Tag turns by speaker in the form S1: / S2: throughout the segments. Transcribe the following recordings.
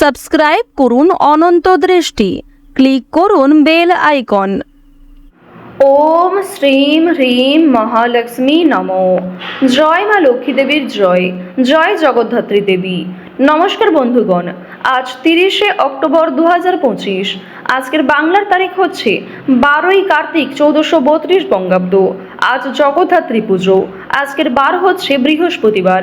S1: Subscribe করুন অনন্ত দৃষ্টি। Click করুন বেল আইকন।
S2: ওম শ্রীম হ্রিম মহালক্ষ্মী নমো। জয় মা লক্ষ্মী দেবীর জয়। জয় জগদ্ধাত্রী দেবী। নমস্কার বন্ধুগণ, আজ তিরিশে অক্টোবর দু পঁচিশ। আজকের বাংলার তারিখ হচ্ছে বারোই কার্তিক চৌদ্দশো বত্রিশ বঙ্গাব্দ। আজ জগদ্ধাত্রী পুজো। আজকের বার হচ্ছে বৃহস্পতিবার।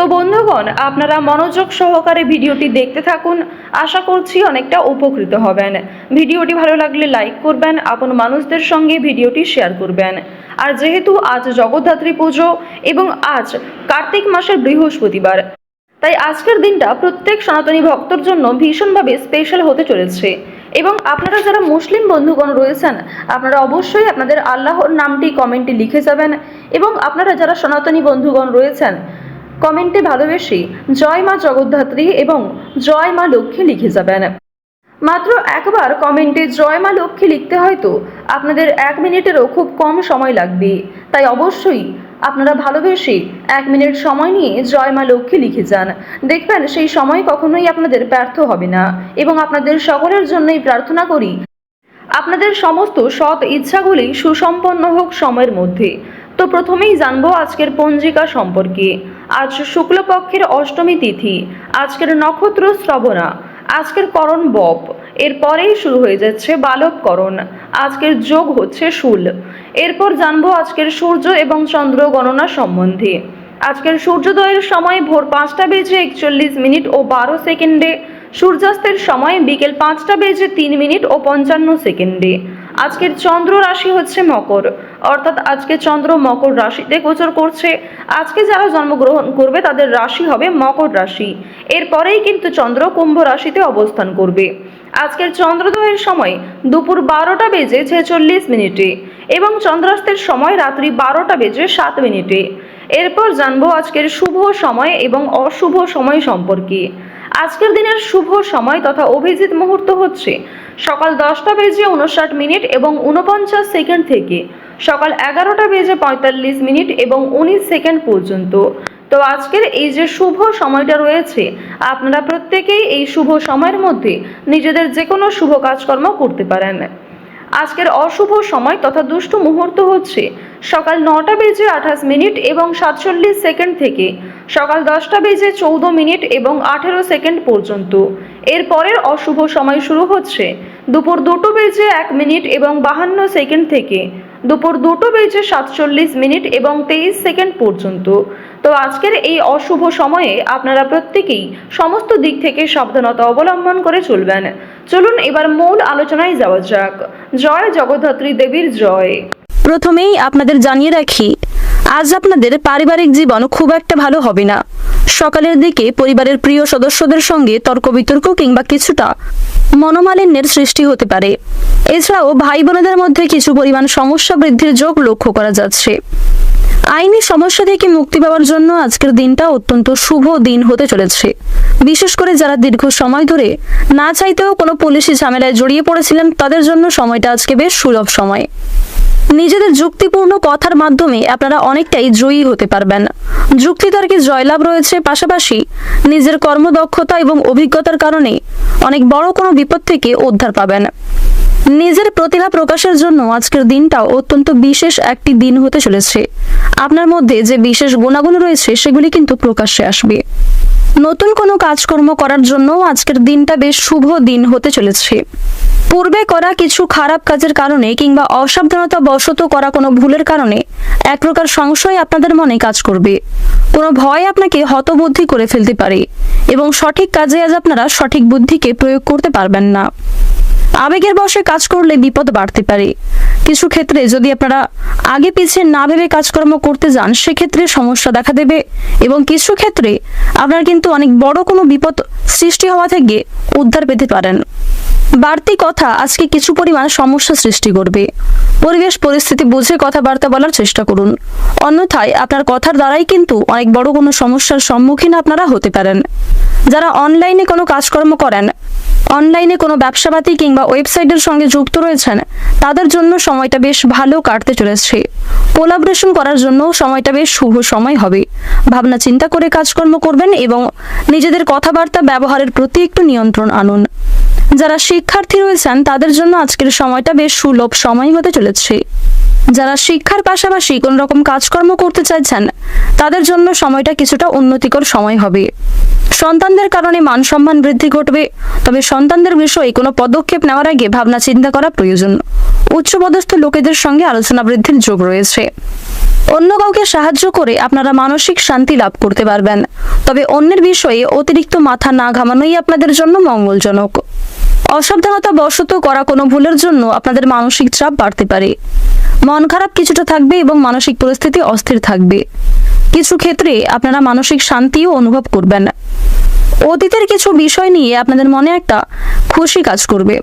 S2: তো বন্ধুগণ, আপনারা মনোযোগ সহকারে ভিডিওটি দেখতে থাকুন। আশা করছি অনেকটা উপকৃত হবেন। ভিডিওটি ভালো লাগলে লাইক করবেন, আপন মানুষদের সঙ্গে ভিডিওটি শেয়ার করবেন। আর যেহেতু আজ জগদ্ধাত্রী পুজো এবং আজ কার্তিক মাসের বৃহস্পতিবার, তাই আজকের দিনটা প্রত্যেক সনাতনী ভক্তর জন্য ভীষণভাবে স্পেশাল হতে চলেছে। এবং আপনারা যারা মুসলিম বন্ধুগণ রয়েছেন, আপনারা অবশ্যই আপনাদের আল্লাহর নামটি কমেন্টে লিখে যাবেন। এবং আপনারা যারা সনাতনী বন্ধুগণ রয়েছেন কমেন্টে ভালোবেসে জয় মা জগদ্ধাত্রী এবং জয় মা লক্ষ্মী লিখে যাবেন। মাত্র একবার কমেন্টে জয় মা লক্ষ্মী লিখতে হয়তো আপনাদের এক মিনিটেরও খুব কম সময় লাগবে। তাই অবশ্যই আপনারা ভালোবেসে এক মিনিট সময় নিয়ে জয় মা লক্ষ্মী লিখে যান। দেখবেন সেই সময় কখনোই আপনাদের ব্যর্থ হবে না এবং আপনাদের সকলের জন্যই প্রার্থনা করি, আপনাদের সমস্ত সৎ ইচ্ছাগুলি সুসম্পন্ন হোক সময়ের মধ্যে। তো প্রথমেই জানব আজকের পঞ্জিকা সম্পর্কে। আজ শুক্লপক্ষের অষ্টমী তিথি। আজকের নক্ষত্র শ্রবণা। আজকের করণ বপ। এরপরেই শুরু হয়ে যাচ্ছে বালককরণ আজকের যোগ হচ্ছে শুল। এরপর জানব আজকের সূর্য এবং চন্দ্র গণনা সম্বন্ধে। আজকের সূর্যোদয়ের সময় ভোর পাঁচটা বেজে একচল্লিশ মিনিট ও বারো সেকেন্ডে। সূর্যাস্তের সময় বিকেল পাঁচটা বেজে তিন মিনিট ও পঞ্চান্ন সেকেন্ডে। আজকের চন্দ্র রাশি হচ্ছে মকর। অর্থাৎ আজকে চন্দ্র মকর রাশিতে গোচর করছে। আজকে যারা জন্মগ্রহণ করবে, তাদের রাশি হবে মকর রাশি। এরপরেই কিন্তু চন্দ্র কুম্ভ রাশিতে অবস্থান করবে। আজকের চন্দ্রোদয়ের সময় দুপুর বারোটা বেজে ছেচল্লিশ মিনিটে এবং চন্দ্রাস্তের সময় রাত্রি বারোটা বেজে সাত মিনিটে। এরপর জানব আজকের শুভ সময় এবং অশুভ সময় সম্পর্কে। আজকের দিনের শুভ সময় তথা অভিজিৎ মুহূর্ত হচ্ছে সকাল দশটা বেজে উনষাট মিনিট এবং উনপঞ্চাশ সেকেন্ড থেকে। সকাল এগারোটা বেজে পঁয়তাল্লিশ মিনিট এবং উনিশ সেকেন্ড পর্যন্ত। তো আজকের এই যে শুভ সময়টা রয়েছে, আপনারা প্রত্যেকেই এই শুভ সময়ের মধ্যে নিজেদের যে কোনো শুভ কাজকর্ম করতে পারেন। আজকের অশুভ সময় তথা দুষ্ট মুহূর্ত হচ্ছে সকাল নটা বেজে আঠাশ মিনিট এবং সাতচল্লিশ সেকেন্ড থেকে সকাল দশটা বেজে চৌদ্দ মিনিট এবং আঠেরো সেকেন্ড পর্যন্ত। এরপরের অশুভ সময় শুরু হচ্ছে দুপুর দুটো বেজে এক মিনিট এবং বাহান্ন সেকেন্ড থেকে দুপুর দুটো বেজে সাতচল্লিশ মিনিট এবং তেইশ সেকেন্ড পর্যন্ত। তো আজকের এই অশুভ সময়ে আপনারা প্রত্যেকেই সমস্ত দিক থেকে সাবধানতা অবলম্বন করে চলবেন। চলুন এবার মূল আলোচনায় যাওয়া যাক। জয় জগদ্ধাত্রী দেবীর জয়।
S1: প্রথমেই আপনাদের জানিয়ে রাখি, আজ আপনাদের পারিবারিক জীবন খুব একটা ভালো হবে না। সকালের দিকে পরিবারের প্রিয় সদস্যদের সঙ্গে তর্ক বিতর্ক কিংবা কিছুটা মনোমালিন্যের সৃষ্টি হতে পারে। এছাড়াও ভাই বোনেদের মধ্যে কিছু পরিমাণ সমস্যা বৃদ্ধির যোগ লক্ষ্য করা যাচ্ছে। আইনি সমস্যা থেকে মুক্তি পাওয়ার জন্য আজকের দিনটা অত্যন্ত শুভ দিন হতে চলেছে। বিশেষ করে যারা দীর্ঘ সময় ধরে না চাইতেও কোনো পুলিশি ঝামেলায় জড়িয়ে পড়েছিলেন, তাদের জন্য সময়টা আজকে বেশ সুলভ সময়। নিজেদের যুক্তিপূর্ণ কথার মাধ্যমে আপনারা অনেকটাই জয়ী হতে পারবেন। যুক্তিতর্কে জয়লাভ রয়েছে? পাশাপাশি নিজের কর্মদক্ষতা এবং অভিজ্ঞতার কারণে অনেক বড় কোনো বিপদ থেকে উদ্ধার পাবেন। নিজের প্রতিভা প্রকাশের জন্য আজকের দিনটাও অত্যন্ত বিশেষ একটি দিন হতে চলেছে। আপনার মধ্যে যে বিশেষ গুণাগুণ রয়েছে, সেগুলি কিন্তু প্রকাশ্যে আসবে। নতুন কোনো কাজকর্ম করার জন্য আজকের দিনটা বেশ শুভ দিন হতে চলেছে। পূর্বে করা কিছু খারাপ কাজের কারণে কিংবা অসাবধানতা বশত করা কোনো ভুলের কারণে এক প্রকার সংশয় আপনাদের মনে কাজ করবে। কোনো ভয় আপনাকে হতবুদ্ধি করে ফেলতে পারে এবং সঠিক কাজে আজ আপনারা সঠিক বুদ্ধিকে প্রয়োগ করতে পারবেন না। আবেগের বশে কাজ করলে বিপদ বাড়তে পারে। কিছু ক্ষেত্রে যদি আপনারা আগে পিছিয়ে না ভেবে কাজকর্ম করতে যান, সেক্ষেত্রে সমস্যা দেখা দেবে এবং কিছু ক্ষেত্রে আপনার কিন্তু অনেক বড় কোনো বিপদ সৃষ্টি হওয়া থেকে উদ্ধার পেতে পারেন। বাড়তি কথা আজকে কিছু পরিমাণ সমস্যা সৃষ্টি করবে। পরিবেশ, পরিস্থিতি বুঝে কথাবার্তা বলার চেষ্টা করুন। অন্যথায় আপনার কথার দ্বারাই কিন্তু অনেক বড় কোনো সমস্যার সম্মুখীন আপনারা হতে পারেন। যারা অনলাইনে কোনো কাজকর্ম করেন অনলাইনে কোনো ব্যবসাপাতি কিংবা ওয়েবসাইটের সঙ্গে যুক্ত রয়েছেন, তাদের জন্য সময়টা বেশ ভালো কাটতে চলেছে। কোলাবরেশন করার জন্য সময়টা বেশ শুভ সময় হবে। ভাবনা চিন্তা করে কাজকর্ম করবেন এবং নিজেদের কথাবার্তা ব্যবহারের প্রতি একটু নিয়ন্ত্রণ আনুন। যারা শিক্ষার্থী রয়েছেন, তাদের জন্য আজকের সময়টা বেশ সুলভ সময় হতে চলেছে। যারা শিক্ষার পাশাপাশি কোন রকম কাজকর্ম করতে চাইছেন, তাদের জন্য সময়টা কিছুটা উন্নতিকর সময় হবে। সন্তানদের কারণে মান সম্মান বৃদ্ধি ঘটবে। তবে সন্তানদের বিষয়ে কোনো পদক্ষেপ নেওয়ার আগে ভাবনা চিন্তা করা প্রয়োজন। উচ্চপদস্থ লোকেদের সঙ্গে আলোচনা বৃদ্ধির যোগ রয়েছে। অন্য কাউকে সাহায্য করে আপনারা মানসিক শান্তি লাভ করতে পারবেন। তবে অন্যের বিষয়ে অতিরিক্ত মাথা না ঘামানোই আপনাদের জন্য মঙ্গলজনক। অসাবধানতা বশত করা কোনো ভুলের জন্য আপনাদের মানসিক চাপ বাড়তে পারে। মন খারাপ কিছুটা থাকবে এবং মানসিক পরিস্থিতি অস্থির থাকবে। কিছু ক্ষেত্রে আপনারা মানসিক শান্তিও অনুভব করবেন। অতীতের কিছু বিষয় নিয়ে আপনাদের মনে একটা খুশি কাজ করবে।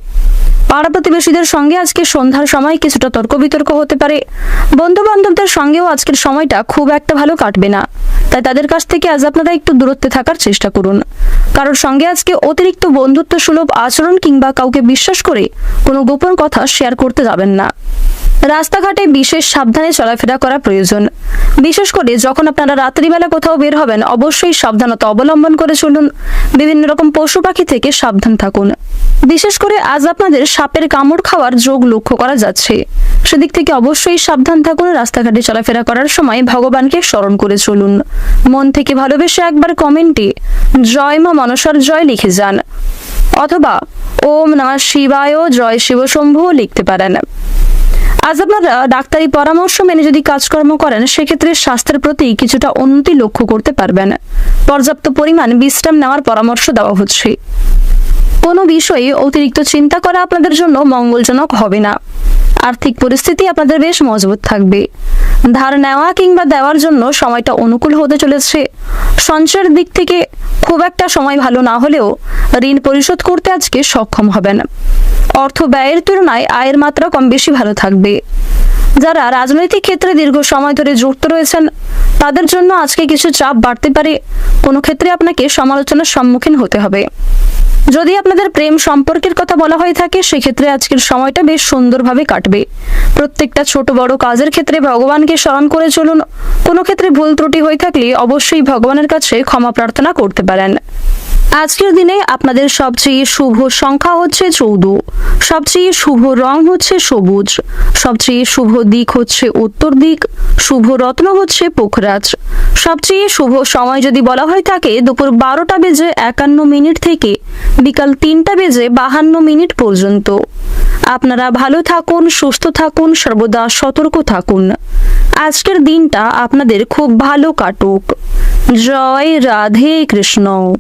S1: পাড়া প্রতিবেশীদের সঙ্গে আজকে সন্ধ্যার সময় কিছুটা তর্ক বিতর্ক হতে পারে। বন্ধু বান্ধবদের সঙ্গেও আজকের সময়টা খুব একটা ভালো কাটবে না। তাই তাদের কাছ থেকে আজ আপনারা একটু দূরত্বে থাকার চেষ্টা করুন। কারোর সঙ্গে আজকে অতিরিক্ত বন্ধুত্ব সুলভ আচরণ কিংবা কাউকে বিশ্বাস করে কোনো গোপন কথা শেয়ার করতে যাবেন না। রাস্তাঘাটে বিশেষ সাবধানে চলাফেরা করা প্রয়োজন। বিশেষ করে যখন আপনারা রাত্রিবেলা কোথাও বের হবেন, অবশ্যই সাবধানতা অবলম্বন করে চলুন। বিভিন্ন রকম পশু পাখি থেকে সাবধান থাকুন। বিশেষ করে আজ আপনাদের সাপের কামড় খাওয়ার যোগ লক্ষ্য করা যাচ্ছে। সেদিক থেকে অবশ্যই সাবধান থাকুন, রাস্তাঘাটে চলাফেরা করার সময় ভগবানকে স্মরণ করে চলুন। মন থেকে ভালোবেসে একবার কমেন্টে জয় মা মনসার জয় লিখে যান। অথবা ওম নমঃ শিবায়, জয় শিবশম্ভুও লিখতে পারেন। আজ আপনারা ডাক্তারি পরামর্শ মেনে যদি কাজকর্ম করেন, সেক্ষেত্রে স্বাস্থ্যের প্রতি কিছুটা উন্নতি লক্ষ্য করতে পারবেন। পর্যাপ্ত পরিমাণ বিশ্রাম নেওয়ার পরামর্শ দেওয়া হচ্ছে। কোনো বিষয়ে অতিরিক্ত চিন্তা করা আপনাদের জন্য মঙ্গলজনক হবে না। আর্থিক পরিস্থিতি আপনাদের বেশ মজবুত থাকবে। ধার নেওয়া কিংবা দেওয়ার জন্য সময়টা অনুকূল হতে চলেছে। সঞ্চয়ের দিক থেকে খুব একটা সময় ভালো না হলেও ঋণ পরিশোধ করতে আজকে সক্ষম হবেন। অর্থ ব্যয়ের তুলনায় আয়ের মাত্রা কম বেশি ভালো থাকবে। যারা রাজনৈতিক ক্ষেত্রে দীর্ঘ সময় ধরে যুক্ত রয়েছেন, তাদের জন্য আজকে কিছু চাপ বাড়তে পারে। কোনো ক্ষেত্রে আপনাকে সমালোচনার সম্মুখীন হতে হবে। যদি আপনাদের প্রেম সম্পর্কের কথা বলা হয়ে থাকে, সেক্ষেত্রে আজকের সময়টা বেশ সুন্দরভাবে কাটবে। প্রত্যেকটা ছোট বড় কাজের ক্ষেত্রে ভগবানকে স্মরণ করে চলুন। কোনো ক্ষেত্রে ভুল ত্রুটি হয়ে থাকলে অবশ্যই ভগবানের কাছে ক্ষমা প্রার্থনা করতে পারেন। আজকের দিনে আপনাদের সবচেয়ে শুভ সংখ্যা হচ্ছে চৌদ্দ। সবচেয়ে শুভ রং হচ্ছে সবুজ। সবচেয়ে শুভ দিক হচ্ছে উত্তর দিক। শুভ রত্ন হচ্ছে পোখরাজ। সবচেয়ে শুভ সময় যদি বলা হয় থাকে দুপুর বারোটা বেজে একান্ন মিনিট থেকে বিকাল তিনটা বেজে বাহান্ন মিনিট পর্যন্ত। আপনারা ভালো থাকুন, সুস্থ থাকুন, সর্বদা সতর্ক থাকুন। আজকের দিনটা আপনাদের খুব ভালো কাটুক। জয় রাধে কৃষ্ণ।